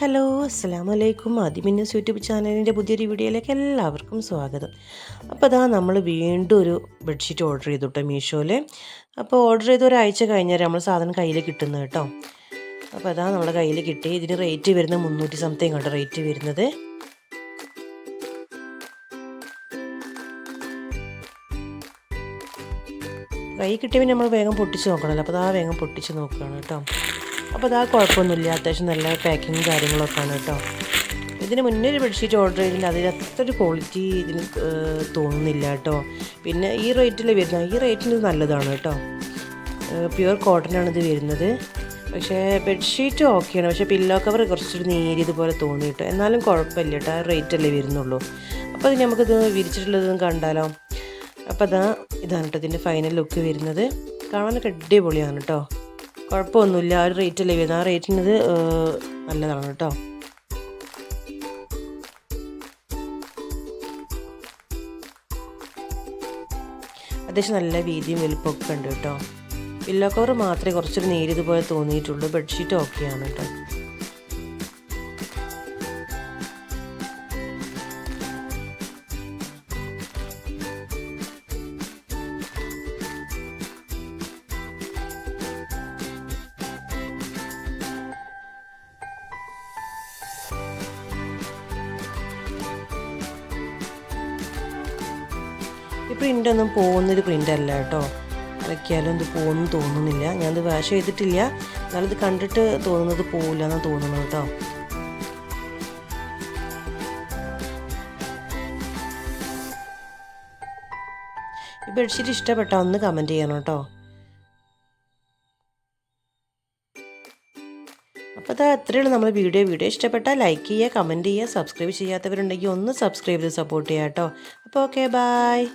Hello അസ്സാം വലൈക്കും ആദിമിന്നസ് YouTube ചാനലിന്റെ പുതിയൊരു വീഡിയോയിലേക്ക് എല്ലാവർക്കും സ്വാഗതം. അപ്പോൾ അതാ നമ്മൾ വീണ്ടും ഒരു ബെഡ്ഷീറ്റ് ഓർഡർ ചെയ്തു കേട്ടോ മീഷോയിൽ അപ്പോൾ ഓർഡർ ചെയ്ത് ഒരാഴ്ച കഴിഞ്ഞാൽ നമ്മൾ സാധനം കയ്യിൽ കിട്ടുന്നത് കേട്ടോ. അപ്പോൾ അതാ നമ്മുടെ കയ്യിൽ കിട്ടി. ഇതിന് റേറ്റ് വരുന്നത് മുന്നൂറ്റി സംതിങ് കേട്ടോ റേറ്റ് വരുന്നത്. കൈ കിട്ടിയപ്പോൾ നമ്മൾ വേഗം പൊട്ടിച്ച് നോക്കണമല്ലോ അപ്പോൾ അതാ വേഗം പൊട്ടിച്ച് നോക്കുകയാണ് കേട്ടോ. അപ്പോൾ അതാ കുഴപ്പമൊന്നുമില്ല. അത്യാവശ്യം നല്ല പാക്കിങ് കാര്യങ്ങളൊക്കെ ആണ് കേട്ടോ. ഇതിന് മുന്നേ ഒരു ബെഡ്ഷീറ്റ് ഓർഡർ ചെയ്തിട്ടുണ്ട്. അതിൽ അത്ര ക്വാളിറ്റി ഇതിന് തോന്നുന്നില്ല കേട്ടോ. പിന്നെ ഈ റേറ്റിൽ വരുന്ന ഈ റേറ്റിന് നല്ലതാണ് കേട്ടോ. പ്യുവർ കോട്ടനാണ് ഇത് വരുന്നത്. പക്ഷേ ബെഡ്ഷീറ്റ് ഓക്കെയാണ് പക്ഷേ പില്ലോ കവർ കുറച്ചൊരു നേരിയതുപോലെ തോന്നി കേട്ടോ. എന്നാലും കുഴപ്പമില്ല കേട്ടോ. ആ റേറ്റ് അല്ലേ വരുന്നുള്ളൂ. അപ്പോൾ അത് നമുക്കിത് വിരിച്ചിട്ടുള്ളതും കണ്ടാലോ. അപ്പോൾ അതാ ഇതാണ് കേട്ടോ ഇതിന്റെ ഫൈനൽ ലുക്ക് വരുന്നത്. കാണാനൊക്കെ അടിപൊളിയാണ് കേട്ടോ. കുഴപ്പമൊന്നുമില്ല. ആ ഒരു റേറ്റ് അല്ലേ വരുന്നത്. ആ റേറ്റിനത് നല്ലതാണ് കേട്ടോ. അത്യാവശ്യം നല്ല വീതിയും വലുപ്പമൊക്കെ ഉണ്ട് കേട്ടോ. പില്ലോ കവർ മാത്രമേ കുറച്ചൊരു നേരിയതുപോലെ തോന്നിയിട്ടുള്ളൂ. ബെഡ്ഷീറ്റ് ഓക്കെയാണ് കേട്ടോ. ഈ പ്രിന്റ് ഒന്നും പോകുന്നൊരു അല്ല കേട്ടോ. ഇളക്കിയാലും ഇത് പോകുമെന്ന് തോന്നുന്നില്ല. ഞാനത് വാഷ് ചെയ്തിട്ടില്ല. എന്നാലിത് കണ്ടിട്ട് തോന്നുന്നത് പോകില്ല എന്നാണ് തോന്നുന്നത് കേട്ടോ. ഈ ബെഡ്ഷീറ്റ് ഇഷ്ടപ്പെട്ടാൽ ഒന്ന് കമന്റ് ചെയ്യണം കേട്ടോ. അപ്പോൾ അത് അത്രയുള്ളൂ നമ്മൾ വീഡിയോ. വീഡിയോ ഇഷ്ടപ്പെട്ടാൽ ലൈക്ക് ചെയ്യുക കമന്റ് ചെയ്യുക സബ്സ്ക്രൈബ് ചെയ്യാത്തവരുണ്ടെങ്കിൽ ഒന്ന് സബ്സ്ക്രൈബ് ചെയ്ത് സപ്പോർട്ട് ചെയ്യാം കേട്ടോ. അപ്പോൾ ഓക്കെ ബായ്